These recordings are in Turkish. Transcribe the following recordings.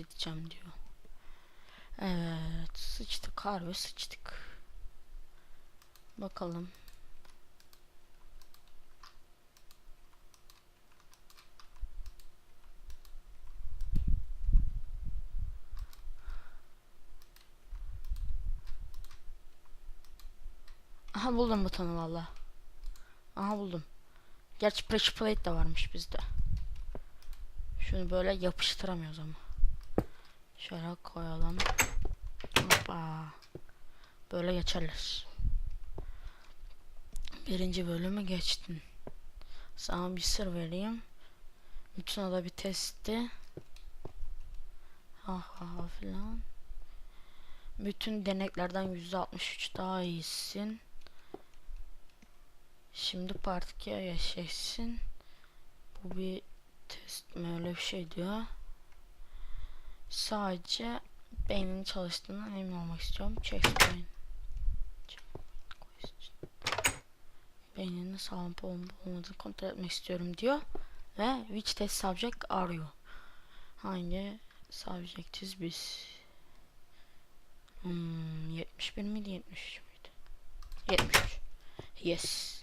edeceğim diyor. Evet sıçtık harbi sıçtık. Bakalım. Aha buldum butonu valla. Aha buldum. Gerçi pressure plate de varmış bizde. Şunu böyle yapıştıramıyoruz ama. Şöyle koyalım. Hoppa. Böyle geçerler. Birinci bölümü geçtin. Sana bir sır vereyim. Bütün o da bir testti. Ha ha ha filan. Bütün deneklerden %63 daha iyisin. Şimdi part 2'ye yaşaysın. Bu bir test mi öyle bir şey diyor. Sadece beynin çalıştığından emin olmak istiyorum. Check brain. Beyninin sağlam olup olmadığını kontrol etmek istiyorum diyor. Ve which test subject are you? Hangi subjectiz biz? Hmm, 71 miydi 73 müydü? 73. Yes.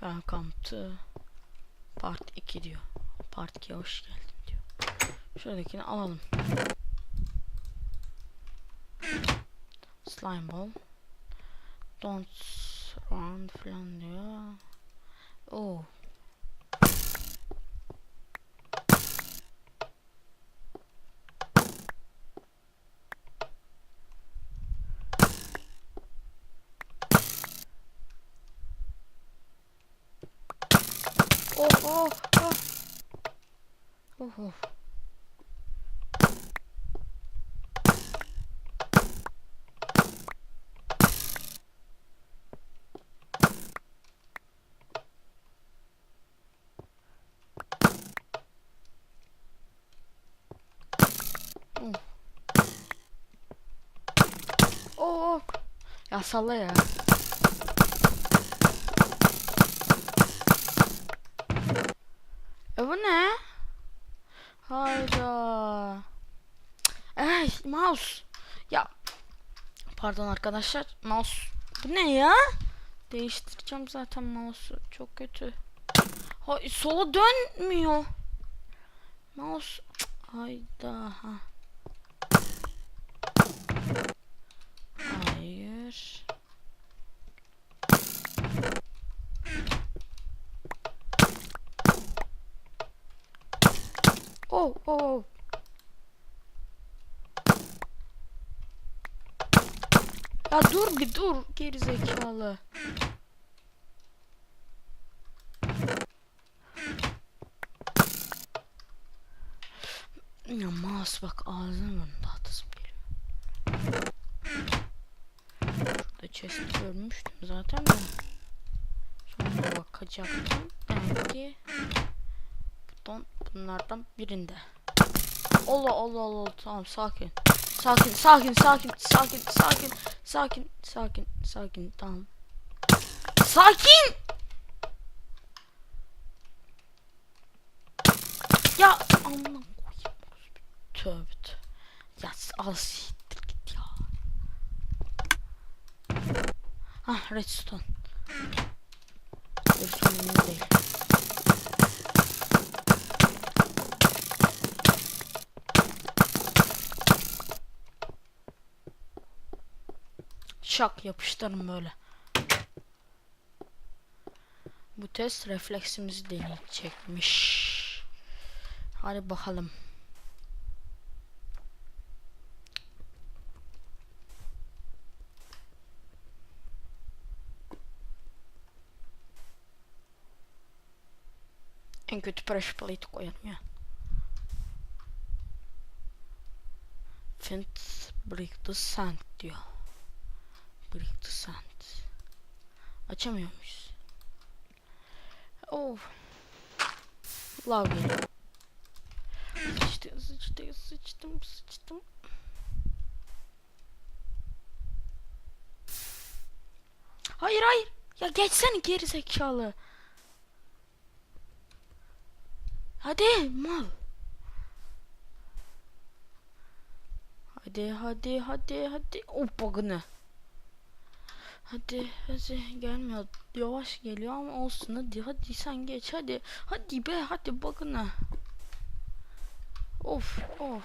Welcome to Part 2 diyor. Part 2'ye hoş geldin diyor. Şuradakini alalım. Slime ball. Don't run falan diyor. Oh. Oh oh oh. Oh oh. Oh. Oh. Ya salla ya. E bu ne? Hayda. Ey mouse. Ya pardon arkadaşlar. Mouse. Bu ne ya? Değiştireceğim zaten mouse'u. Çok kötü. Hay sola dönmüyor. Mouse. Hayda. Ha. Hayır. Oh oh. Ya dur bir dur geri zekalı. Ya mouse bak burnunu dağıtasım geliyor. Şurada chest görmüştüm zaten de. Sonra bakacaktım. Demek ki buton bunlardan birinde. Allah Allah Allah tamam sakin. Sakin sakin sakin sakin sakin sakin sakin sakin tamam. Sakin. Ya koyayım. Tövbe tövbe. Ya al siktir git ya. Ah redstone. Redstone değil. Şak yapıştırın böyle. Bu test refleksimizi deneyecekmiş. Hadi bakalım. En kötü pressure plate koyalım ya. Flint break the sand diyor. Break the sand. Açamıyor muyuz? Oh. Lav geliyor. Sıçtı, sıçtı, sıçtım, sıçtım. Hayır hayır. Ya geçsene geri zekalı. Hadi mal. Hadi hadi hadi hadi. Oh bug'ını. Hadi hadi gelmiyor. Yavaş geliyor ama olsun hadi hadi sen geç hadi. Hadi be hadi bug'ını. Of of.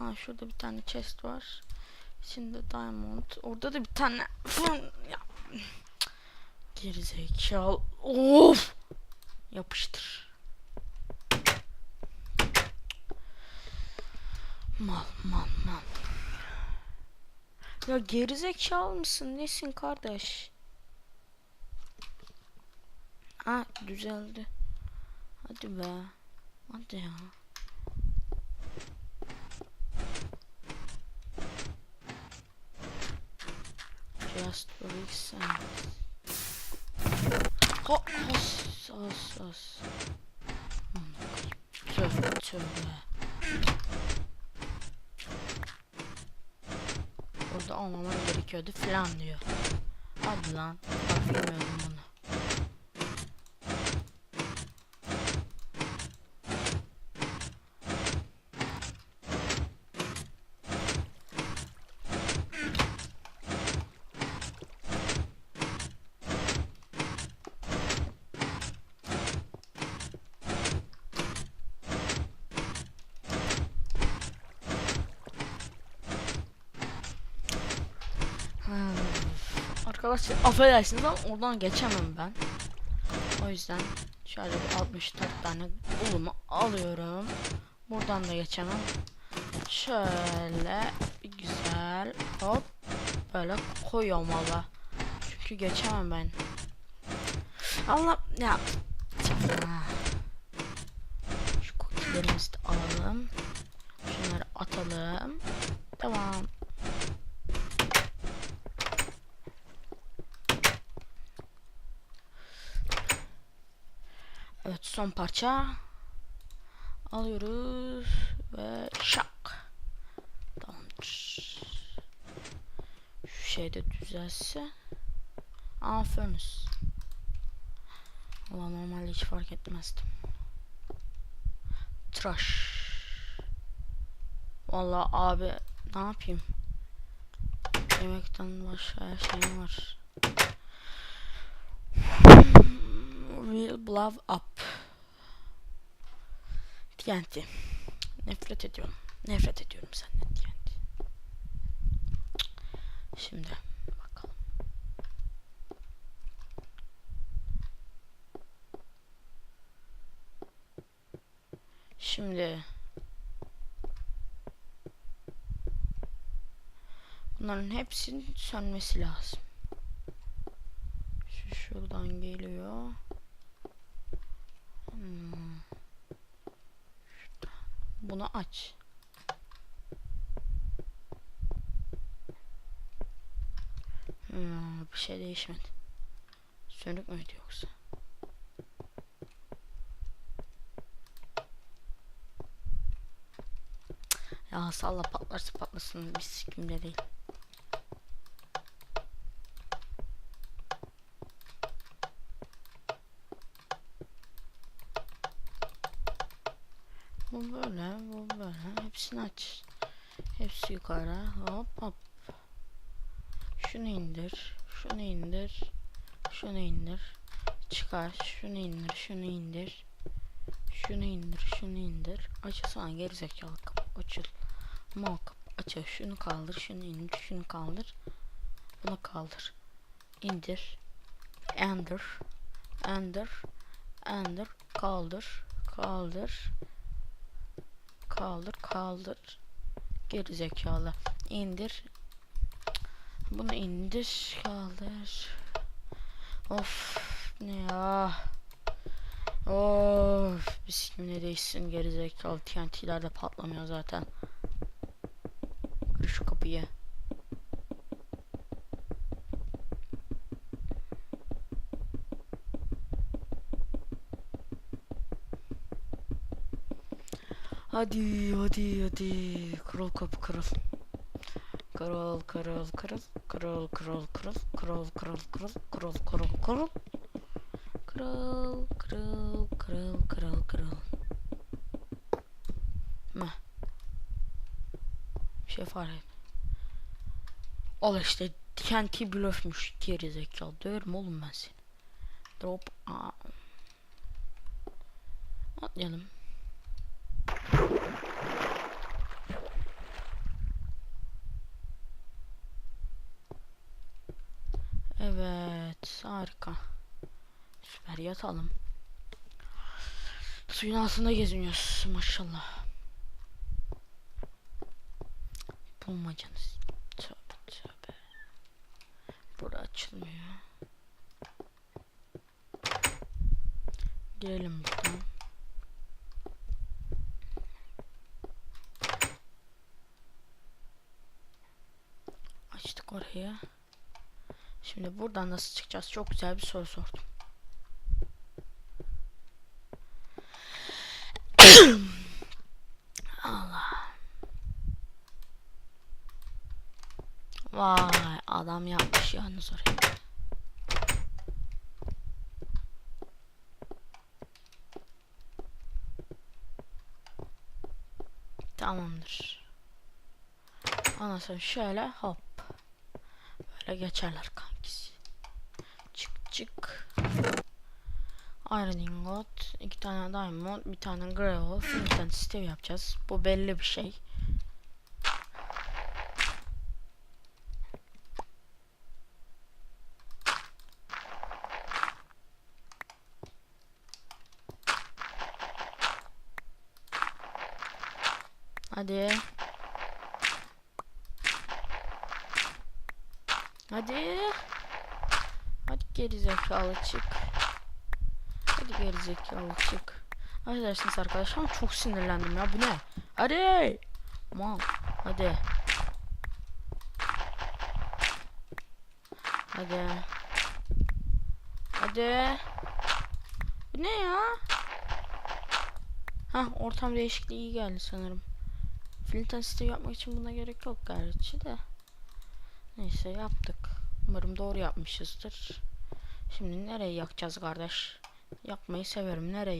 Aa şurada bir tane chest var. İçinde diamond. Orada da bir tane fırın. Ya. Gerizekalı. Of. Yapıştır. Mal mal mal. Ya gerizekalı mısın? Nesin kardeş? Ha düzeldi. Hadi be. Hadi ya. Just listen. Ha, has, has, has. Tövbe tövbe. Burada olmamam gerekiyordu falan diyor. Hadi lan. Bunu. Hmm. Arkadaşlar affedersiniz ama oradan geçemem ben. O yüzden şöyle bir 64 tane bulumu alıyorum. Buradan da geçemem. Şöyle bir güzel hop böyle koyuyorum valla. Çünkü geçemem ben. Allah ya. Şu cookie'lerimizi de alalım. Şunları atalım. Tamam. Evet son parça alıyoruz ve şak. Tamamdır. Şu şey de düzelse. Aa furnace. Valla normalde hiç fark etmezdim. Trash. Valla abi ne yapayım? Yemekten başka her şeyim var. Real Blow Up. TNT. Nefret ediyorum. Nefret ediyorum senden TNT. Şimdi bakalım. Şimdi bunların hepsinin sönmesi lazım. Şu şuradan geliyor. Hmm. Şuradan. Bunu aç. Hmm, bir şey değişmedi. Sönük müydü yoksa? Ya salla patlarsa patlasın bir sikimde değil. Bu böyle, bu böyle. Hepsini aç. Hepsi yukarı. Hop hop. Şunu indir. Şunu indir. Şunu indir. Çıkar. Şunu indir. Şunu indir. Şunu indir. Şunu indir. Açılsana gerizekalı kapı. Açıl. Mal kapı. Açıl. Şunu kaldır. Şunu indir. Şunu kaldır. Bunu kaldır. İndir. Ender. Ender. Ender. Kaldır. Kaldır. Kaldır. Kaldır. Geri zekalı. İndir. Bunu indir. Kaldır. Of. Ne ya. Of. Bismillah değişsin geri zekalı. TNT'ler patlamıyor zaten. Kır şu kapıyı. Hadi hadi hadi. Kırıl kapı kırıl. Kırıl kırıl kırıl. Kırıl kırıl kırıl. Kırıl kırıl kırıl. Kırıl kırıl kırıl. Kırıl kırıl kırıl kırıl kırıl. mi? Bir şey fark et. Al işte TNT blöfmüş geri zekalı. Döverim oğlum ben seni. Drop. Aa. Atlayalım. Evet, harika. Süper yatalım. Suyun altında geziniyoruz maşallah. Bulmacanız. Tövbe tövbe. Bura açılmıyor. Girelim buradan. Açtık orayı. Şimdi buradan nasıl çıkacağız? Çok güzel bir soru sordum. Allah. Vay adam yapmış yalnız orayı. Tamamdır. Ondan sonra şöyle hop. Böyle geçerler kankisi. Çık çık. Iron ingot, iki tane diamond, bir tane gravel, bir tane steel yapacağız. Bu belli bir şey. Hadi. Hadi. Hadi geri zekalı çık. Hadi geri zekalı çık. Affedersiniz arkadaşlar ama çok sinirlendim ya bu ne? Hadi. Mal. Hadi. Hadi. Hadi. Bu ne ya? Ha ortam değişikliği iyi geldi sanırım. Flint Steel yapmak için buna gerek yok gerçi de. Neyse yaptık. Umarım doğru yapmışızdır. Şimdi nereye yakacağız kardeş? Yakmayı severim. Nereye